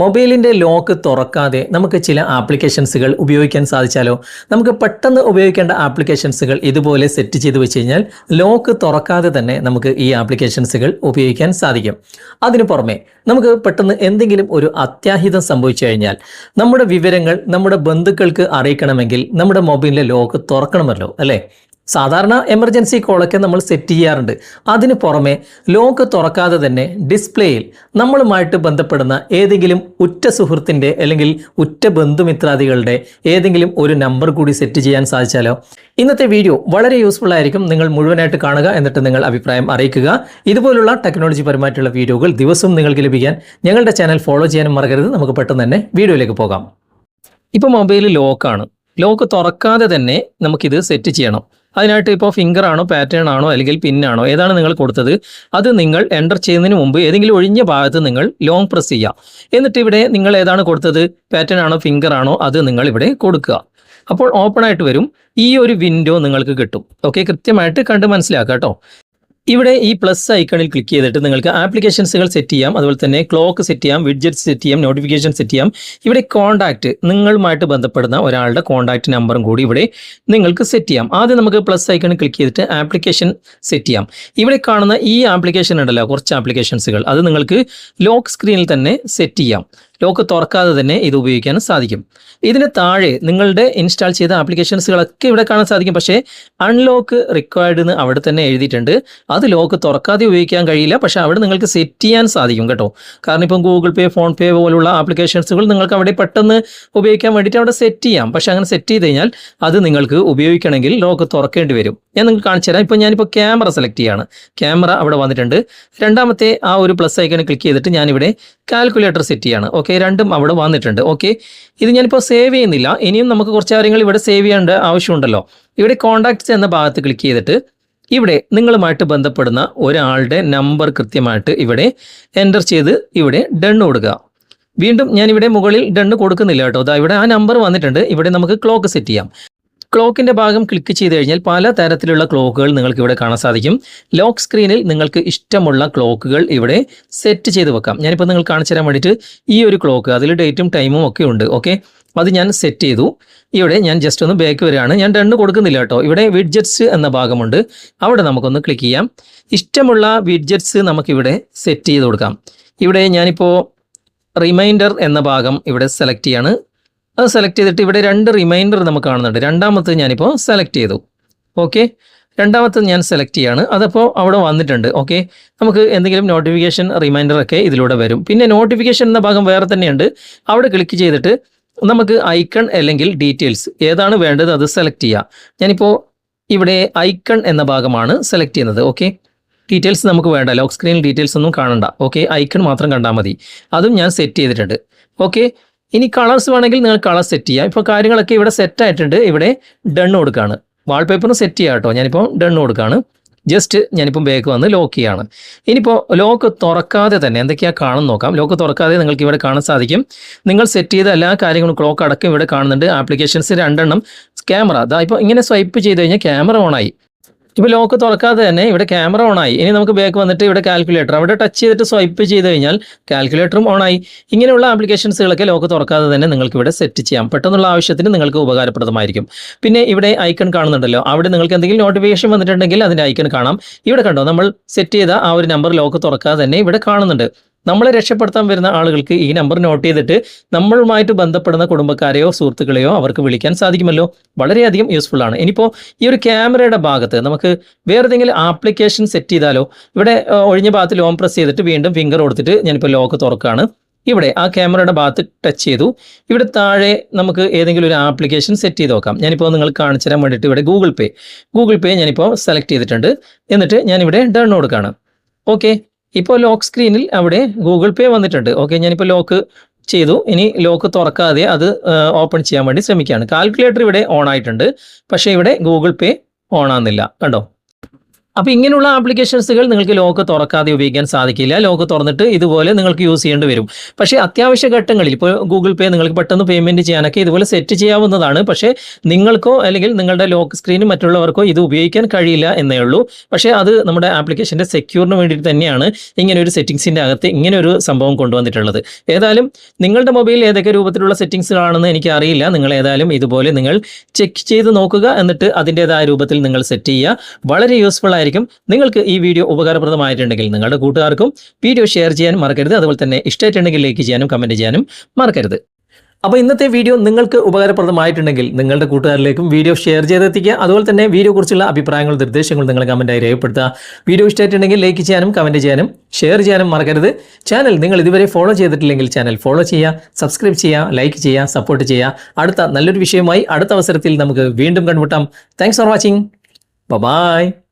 മൊബൈലിന്റെ ലോക്ക് തുറക്കാതെ നമുക്ക് ചില ആപ്ലിക്കേഷൻസുകൾ ഉപയോഗിക്കാൻ സാധിച്ചാലോ? നമുക്ക് പെട്ടെന്ന് ഉപയോഗിക്കേണ്ട ആപ്ലിക്കേഷൻസുകൾ ഇതുപോലെ സെറ്റ് ചെയ്ത് വെച്ച് കഴിഞ്ഞാൽ ലോക്ക് തുറക്കാതെ തന്നെ നമുക്ക് ഈ ആപ്ലിക്കേഷൻസുകൾ ഉപയോഗിക്കാൻ സാധിക്കും. അതിനു പുറമെ നമുക്ക് പെട്ടെന്ന് എന്തെങ്കിലും ഒരു അത്യാഹിതം സംഭവിച്ചു കഴിഞ്ഞാൽ നമ്മുടെ വിവരങ്ങൾ നമ്മുടെ ബന്ധുക്കൾക്ക് അറിയിക്കണമെങ്കിൽ നമ്മുടെ മൊബൈലിലെ ലോക്ക് തുറക്കണമല്ലോ അല്ലേ? സാധാരണ എമർജൻസി കോളൊക്കെ നമ്മൾ സെറ്റ് ചെയ്യാറുണ്ട്. അതിന് പുറമെ ലോക്ക് തുറക്കാതെ തന്നെ ഡിസ്പ്ലേയിൽ നമ്മളുമായിട്ട് ബന്ധപ്പെടുന്ന ഏതെങ്കിലും ഉറ്റ സുഹൃത്തിന്റെ അല്ലെങ്കിൽ ഉറ്റ ബന്ധുമിത്രാദികളുടെ ഏതെങ്കിലും ഒരു നമ്പർ കൂടി സെറ്റ് ചെയ്യാൻ സാധിച്ചാലോ? ഇന്നത്തെ വീഡിയോ വളരെ യൂസ്ഫുൾ ആയിരിക്കും. നിങ്ങൾ മുഴുവനായിട്ട് കാണുക എന്നിട്ട് നിങ്ങൾ അഭിപ്രായം അറിയിക്കുക. ഇതുപോലുള്ള ടെക്നോളജി പരമായിട്ടുള്ള വീഡിയോകൾ ദിവസവും നിങ്ങൾക്ക് ലഭിക്കാൻ ഞങ്ങളുടെ ചാനൽ ഫോളോ ചെയ്യാനും മറക്കരുത്. നമുക്ക് പെട്ടെന്ന് തന്നെ വീഡിയോയിലേക്ക് പോകാം. ഇപ്പോൾ മൊബൈൽ ലോക്കാണ് ലോക്ക് തുറക്കാതെ തന്നെ നമുക്കിത് സെറ്റ് ചെയ്യണം. അതിനായിട്ട് ഇപ്പോൾ ഫിംഗർ ആണോ പാറ്റേൺ ആണോ അല്ലെങ്കിൽ പിന്നാണോ ഏതാണ് നിങ്ങൾ കൊടുത്തത് അത് നിങ്ങൾ എന്റർ ചെയ്യുന്നതിന് മുമ്പ് ഏതെങ്കിലും ഒഴിഞ്ഞ ഭാഗത്ത് നിങ്ങൾ ലോങ് പ്രസ് ചെയ്യുക. എന്നിട്ട് ഇവിടെ നിങ്ങൾ ഏതാണ് കൊടുത്തത് പാറ്റേൺ ആണോ ഫിംഗർ ആണോ അത് നിങ്ങൾ ഇവിടെ കൊടുക്കുക. അപ്പോൾ ഓപ്പൺ ആയിട്ട് വരും ഈ ഒരു വിൻഡോ നിങ്ങൾക്ക് കിട്ടും. ഓക്കെ കൃത്യമായിട്ട് കണ്ട് മനസ്സിലാക്കുക കേട്ടോ ഇവിടെ ഈ പ്ലസ് ഐക്കണിൽ ക്ലിക്ക് ചെയ്തിട്ട് നിങ്ങൾക്ക് ആപ്ലിക്കേഷൻസുകൾ സെറ്റ് ചെയ്യാം. അതുപോലെ തന്നെ ക്ലോക്ക് സെറ്റ് ചെയ്യാം വിഡ്ജറ്റ് സെറ്റ് ചെയ്യാം നോട്ടിഫിക്കേഷൻ സെറ്റ് ചെയ്യാം. ഇവിടെ കോൺടാക്റ്റ് നിങ്ങളുമായിട്ട് ബന്ധപ്പെടുന്ന ഒരാളുടെ കോൺടാക്റ്റ് നമ്പറും കൂടി ഇവിടെ നിങ്ങൾക്ക് സെറ്റ് ചെയ്യാം. ആദ്യം നമുക്ക് പ്ലസ് ഐക്കണിൽ ക്ലിക്ക് ചെയ്തിട്ട് ആപ്ലിക്കേഷൻ സെറ്റ് ചെയ്യാം. ഇവിടെ കാണുന്ന ഈ ആപ്ലിക്കേഷൻ ഉണ്ടല്ലോ കുറച്ച് ആപ്ലിക്കേഷൻസുകൾ അത് നിങ്ങൾക്ക് ലോക്ക് സ്ക്രീനിൽ തന്നെ സെറ്റ് ചെയ്യാം. ലോക്ക് തുറക്കാതെ തന്നെ ഇത് ഉപയോഗിക്കാനും സാധിക്കും. ഇതിന് താഴെ നിങ്ങളുടെ ഇൻസ്റ്റാൾ ചെയ്ത ആപ്ലിക്കേഷൻസുകളൊക്കെ ഇവിടെ കാണാൻ സാധിക്കും. പക്ഷേ അൺലോക്ക് റിക്വയർഡ് എന്ന് അവിടെ തന്നെ എഴുതിയിട്ടുണ്ട്. അത് ലോക്ക് തുറക്കാതെ ഉപയോഗിക്കാൻ കഴിയില്ല. പക്ഷേ അവിടെ നിങ്ങൾക്ക് സെറ്റ് ചെയ്യാൻ സാധിക്കും കേട്ടോ. കാരണം ഇപ്പം ഗൂഗിൾ പേ ഫോൺ പേ പോലുള്ള ആപ്ലിക്കേഷൻസുകൾ നിങ്ങൾക്ക് അവിടെ പെട്ടെന്ന് ഉപയോഗിക്കാൻ വേണ്ടിയിട്ട് അവിടെ സെറ്റ് ചെയ്യാം. പക്ഷേ അങ്ങനെ സെറ്റ് ചെയ്ത് കഴിഞ്ഞാൽ അത് നിങ്ങൾക്ക് ഉപയോഗിക്കണമെങ്കിൽ ലോക്ക് തുറക്കേണ്ടി വരും. ഞാൻ നിങ്ങൾക്ക് കാണിച്ചു തരാം. ഇപ്പോൾ ഞാനിപ്പോൾ ക്യാമറ സെലക്ട് ചെയ്യാണ്. ക്യാമറ അവിടെ വന്നിട്ടുണ്ട്. രണ്ടാമത്തെ ആ ഒരു പ്ലസ് ഐക്കണിൽ ക്ലിക്ക് ചെയ്തിട്ട് ഞാനിവിടെ കാൽക്കുലേറ്റർ സെറ്റ് ചെയ്യാണ്. ഓക്കെ രണ്ടും അവിടെ വന്നിട്ടുണ്ട്. ഓക്കെ ഇത് ഞാനിപ്പോൾ സേവ് ചെയ്യുന്നില്ല. ഇനിയും നമുക്ക് കുറച്ച് കാര്യങ്ങൾ ഇവിടെ സേവ് ചെയ്യേണ്ട ആവശ്യമുണ്ടല്ലോ. ഇവിടെ കോൺടാക്ട്സ് എന്ന ഭാഗത്ത് ക്ലിക്ക് ചെയ്തിട്ട് ഇവിടെ നിങ്ങളുമായിട്ട് ബന്ധപ്പെടുന്ന ഒരാളുടെ നമ്പർ കൃത്യമായിട്ട് ഇവിടെ എന്റർ ചെയ്ത് ഇവിടെ ഡൺ കൊടുക്കുക. വീണ്ടും ഞാനിവിടെ മുകളിൽ ഡണ്ണ് കൊടുക്കുന്നില്ല കേട്ടോ. അതാ ഇവിടെ ആ നമ്പർ വന്നിട്ടുണ്ട്. ഇവിടെ നമുക്ക് ക്ലോക്ക് സെറ്റ് ചെയ്യാം. ക്ലോക്കിന്റെ ഭാഗം ക്ലിക്ക് ചെയ്ത് കഴിഞ്ഞാൽ പല തരത്തിലുള്ള ക്ലോക്കുകൾ നിങ്ങൾക്ക് ഇവിടെ കാണാൻ സാധിക്കും. ലോക്ക് സ്ക്രീനിൽ നിങ്ങൾക്ക് ഇഷ്ടമുള്ള ക്ലോക്കുകൾ ഇവിടെ സെറ്റ് ചെയ്ത് വെക്കാം. ഞാനിപ്പോൾ നിങ്ങൾ കാണിച്ചു തരാൻ വേണ്ടിയിട്ട് ഈ ഒരു ക്ലോക്ക് അതിൽ ഡേറ്റും ടൈമും ഒക്കെ ഉണ്ട്. ഓക്കെ അത് ഞാൻ സെറ്റ് ചെയ്തു. ഇവിടെ ഞാൻ ജസ്റ്റ് ഒന്ന് ബാക്ക് വരികയാണ്. ഞാൻ രണ്ട് കൊടുക്കുന്നില്ല കേട്ടോ. ഇവിടെ വിഡ്ജറ്റ്സ് എന്ന ഭാഗമുണ്ട്. അവിടെ നമുക്കൊന്ന് ക്ലിക്ക് ചെയ്യാം. ഇഷ്ടമുള്ള വിഡ്ജറ്റ്സ് നമുക്കിവിടെ സെറ്റ് ചെയ്ത് കൊടുക്കാം. ഇവിടെ ഞാനിപ്പോൾ റിമൈൻഡർ എന്ന ഭാഗം ഇവിടെ സെലക്ട് ചെയ്യാണ്. അത് സെലക്ട് ചെയ്തിട്ട് ഇവിടെ രണ്ട് റിമൈൻഡർ നമുക്ക് കാണുന്നുണ്ട്. രണ്ടാമത്തെ ഞാനിപ്പോൾ സെലക്ട് ചെയ്തു. ഓക്കെ രണ്ടാമത്തെ ഞാൻ സെലക്ട് ചെയ്യാണ്. അതപ്പോൾ അവിടെ വന്നിട്ടുണ്ട്. ഓക്കെ നമുക്ക് എന്തെങ്കിലും നോട്ടിഫിക്കേഷൻ റിമൈൻഡർ ഒക്കെ ഇതിലൂടെ വരും. പിന്നെ നോട്ടിഫിക്കേഷൻ എന്ന ഭാഗം വേറെ തന്നെയുണ്ട്. അവിടെ ക്ലിക്ക് ചെയ്തിട്ട് നമുക്ക് ഐക്കൺ അല്ലെങ്കിൽ ഡീറ്റെയിൽസ് ഏതാണ് വേണ്ടത് അത് സെലക്ട് ചെയ്യുക ഞാനിപ്പോൾ ഇവിടെ ഐക്കൺ എന്ന ഭാഗമാണ് സെലക്ട് ചെയ്യുന്നത്. ഓക്കെ ഡീറ്റെയിൽസ് നമുക്ക് വേണ്ട. ലോക്ക് സ്ക്രീനിൽ ഡീറ്റെയിൽസ് ഒന്നും കാണണ്ട. ഓക്കെ ഐക്കൺ മാത്രം കണ്ടാൽ മതി. അതും ഞാൻ സെറ്റ് ചെയ്തിട്ടുണ്ട്. ഓക്കെ ഇനി കളേഴ്സ് വേണമെങ്കിൽ നിങ്ങൾ കളർ സെറ്റ് ചെയ്യാം. ഇപ്പോൾ കാര്യങ്ങളൊക്കെ ഇവിടെ സെറ്റ് ആയിട്ടുണ്ട്. ഇവിടെ ഡൺ കൊടുക്കുകയാണ് വാൾപേപ്പറും സെറ്റ് ചെയ്യാം കേട്ടോ. ഞാനിപ്പോൾ ഡൺ കൊടുക്കുകയാണ് ജസ്റ്റ് ഞാനിപ്പം ബേക്ക് വന്ന് ലോക്ക് ചെയ്യാണ്. ഇനിയിപ്പോൾ ലോക്ക് തുറക്കാതെ തന്നെ എന്തൊക്കെയാണ് കാണുന്നു നോക്കാം. ലോക്ക് തുറക്കാതെ നിങ്ങൾക്ക് ഇവിടെ കാണാൻ സാധിക്കും. നിങ്ങൾ സെറ്റ് ചെയ്ത എല്ലാ കാര്യങ്ങളും ക്ലോക്ക് അടക്കം ഇവിടെ കാണുന്നുണ്ട്. ആപ്ലിക്കേഷൻസ് രണ്ടെണ്ണം. ക്യാമറ അതാ ഇപ്പോൾ ഇങ്ങനെ സ്വൈപ്പ് ചെയ്ത് കഴിഞ്ഞാൽ ക്യാമറ ഓണായി ഇപ്പോൾ ലോക്ക് തുറക്കാതെ തന്നെ ഇവിടെ ക്യാമറ ഓണായി ഇനി നമുക്ക് ബാക്ക് വന്നിട്ട് ഇവിടെ കാൽക്കുലേറ്റർ അവിടെ ടച്ച് ചെയ്തിട്ട് സ്വൈപ്പ് ചെയ്ത് കഴിഞ്ഞാൽ കാൽക്കുലേറ്ററും ഓണായി ഇങ്ങനെയുള്ള ആപ്ലിക്കേഷൻസുകളൊക്കെ ലോക്ക് തുറക്കാതെ തന്നെ നിങ്ങൾക്ക് ഇവിടെ സെറ്റ് ചെയ്യാം. പെട്ടെന്നുള്ള ആവശ്യത്തിന് നിങ്ങൾക്ക് ഉപകാരപ്രദമായിരിക്കും. പിന്നെ ഇവിടെ ഐക്കൺ കാണുന്നുണ്ടല്ലോ. അവിടെ നിങ്ങൾക്ക് എന്തെങ്കിലും നോട്ടിഫിക്കേഷൻ വന്നിട്ടുണ്ടെങ്കിൽ അതിന്റെ ഐക്കൺ കാണാം. ഇവിടെ കണ്ടോ നമ്മൾ സെറ്റ് ചെയ്ത ആ ഒരു നമ്പർ ലോക്ക് തുറക്കാതെ തന്നെ ഇവിടെ കാണുന്നുണ്ട്. നമ്മളെ രക്ഷപ്പെടുത്താൻ വരുന്ന ആളുകൾക്ക് ഈ നമ്പർ നോട്ട് ചെയ്തിട്ട് നമ്മളുമായിട്ട് ബന്ധപ്പെടുന്ന കുടുംബക്കാരെയോ സുഹൃത്തുക്കളെയോ അവർക്ക് വിളിക്കാൻ സാധിക്കുമല്ലോ. വളരെയധികം യൂസ്ഫുൾ ആണ്. ഇനിയിപ്പോൾ ഈ ഒരു ക്യാമറയുടെ ഭാഗത്ത് നമുക്ക് വേറെ ഏതെങ്കിലും ആപ്ലിക്കേഷൻ സെറ്റ് ചെയ്താലോ? ഇവിടെ ഒഴിഞ്ഞ ഭാഗത്ത് ലോങ് പ്രസ് ചെയ്തിട്ട് വീണ്ടും ഫിംഗർ കൊടുത്തിട്ട് ഞാനിപ്പോൾ ലോക്ക് തുറക്കുകയാണ് ഇവിടെ ആ ക്യാമറയുടെ ഭാഗത്ത് ടച്ച് ചെയ്തു. ഇവിടെ താഴെ നമുക്ക് ഏതെങ്കിലും ഒരു ആപ്ലിക്കേഷൻ സെറ്റ് ചെയ്ത് നോക്കാം. ഞാനിപ്പോൾ നിങ്ങൾ കാണിച്ചു തരാൻ വേണ്ടിയിട്ട് ഇവിടെ ഗൂഗിൾ പേ ഗൂഗിൾ പേ ഞാനിപ്പോൾ സെലക്ട് ചെയ്തിട്ടുണ്ട്. എന്നിട്ട് ഞാനിവിടെ ഡൺ കൊടുക്കുകയാണ് ഓക്കെ ഇപ്പോൾ ലോക്ക് സ്ക്രീനിൽ അവിടെ ഗൂഗിൾ പേ വന്നിട്ടുണ്ട്. ഓക്കെ ഞാനിപ്പോൾ ലോക്ക് ചെയ്തു. ഇനി ലോക്ക് തുറക്കാതെ അത് ഓപ്പൺ ചെയ്യാൻ വേണ്ടി ശ്രമിക്കുകയാണ്. കാൽക്കുലേറ്റർ ഇവിടെ ഓൺ ആയിട്ടുണ്ട്. പക്ഷേ ഇവിടെ ഗൂഗിൾ പേ ഓൺ ആകുന്നില്ല കണ്ടോ? അപ്പോൾ ഇങ്ങനെയുള്ള ആപ്ലിക്കേഷൻസുകൾ നിങ്ങൾക്ക് ലോക്ക് തുറക്കാതെ ഉപയോഗിക്കാൻ സാധിക്കില്ല. ലോക്ക് തുറന്നിട്ട് ഇതുപോലെ നിങ്ങൾക്ക് യൂസ് ചെയ്യേണ്ടി വരും. പക്ഷേ അത്യാവശ്യ ഘട്ടങ്ങളിൽ ഇപ്പോൾ ഗൂഗിൾ പേ നിങ്ങൾക്ക് പെട്ടെന്ന് പേയ്മെന്റ് ചെയ്യാനൊക്കെ ഇതുപോലെ സെറ്റ് ചെയ്യാവുന്നതാണ്. പക്ഷേ നിങ്ങൾക്കോ അല്ലെങ്കിൽ നിങ്ങളുടെ ലോക്ക് സ്ക്രീനും മറ്റുള്ളവർക്കോ ഇത് ഉപയോഗിക്കാൻ കഴിയില്ല എന്നേ ഉള്ളൂ. പക്ഷേ അത് നമ്മുടെ ആപ്ലിക്കേഷന്റെ സെക്യൂറിന് വേണ്ടിയിട്ട് തന്നെയാണ് ഇങ്ങനെ ഒരു സെറ്റിംഗ്സിന്റെ അകത്ത് ഇങ്ങനെ ഒരു സംഭവം കൊണ്ടുവന്നിട്ടുള്ളത്. ഏതായാലും നിങ്ങളുടെ മൊബൈലിൽ ഏതൊക്കെ രൂപത്തിലുള്ള സെറ്റിങ്സുകളാണെന്ന് എനിക്ക് അറിയില്ല. നിങ്ങൾ ഏതായാലും ഇതുപോലെ നിങ്ങൾ ചെക്ക് ചെയ്ത് നോക്കുക. എന്നിട്ട് അതിന്റെതായ രൂപത്തിൽ നിങ്ങൾ സെറ്റ് ചെയ്യുക. വളരെ യൂസ്ഫുൾ ആയിരിക്കും. നിങ്ങൾക്ക് ഈ വീഡിയോ ഉപകാരപ്രദമായിട്ടുണ്ടെങ്കിൽ നിങ്ങളുടെ കൂട്ടുകാർക്കും വീഡിയോ ഷെയർ ചെയ്യാനും മറക്കരുത്. അതുപോലെ തന്നെ ഇഷ്ടമായിട്ടുണ്ടെങ്കിൽ ലൈക്ക് ചെയ്യാനും കമന്റ് ചെയ്യാനും മറക്കരുത്. അപ്പോൾ ഇന്നത്തെ വീഡിയോ നിങ്ങൾക്ക് ഉപകാരപ്രദമായിട്ടുണ്ടെങ്കിൽ നിങ്ങളുടെ കൂട്ടുകാരിലേക്കും വീഡിയോ ഷെയർ ചെയ്തെത്തിക്കുക. അതുപോലെ തന്നെ വീഡിയോ കുറിച്ചുള്ള അഭിപ്രായങ്ങളും നിർദ്ദേശങ്ങളും നിങ്ങൾ കമന്റായി രേഖപ്പെടുത്തുക. വീഡിയോ ഇഷ്ടമായിട്ടുണ്ടെങ്കിൽ ലൈക്ക് ചെയ്യാനും കമന്റ് ചെയ്യാനും ഷെയർ ചെയ്യാനും മറക്കരുത്. ചാനൽ നിങ്ങൾ ഇതുവരെ ഫോളോ ചെയ്തിട്ടില്ലെങ്കിൽ ചാനൽ ഫോളോ ചെയ്യുക സബ്സ്ക്രൈബ് ചെയ്യുക ലൈക്ക് ചെയ്യുക സപ്പോർട്ട് ചെയ്യുക. അടുത്ത നല്ലൊരു വിഷയമായി അടുത്ത അവസരത്തിൽ നമുക്ക് വീണ്ടും കണ്ടുമുട്ടാം. Thanks for watching bye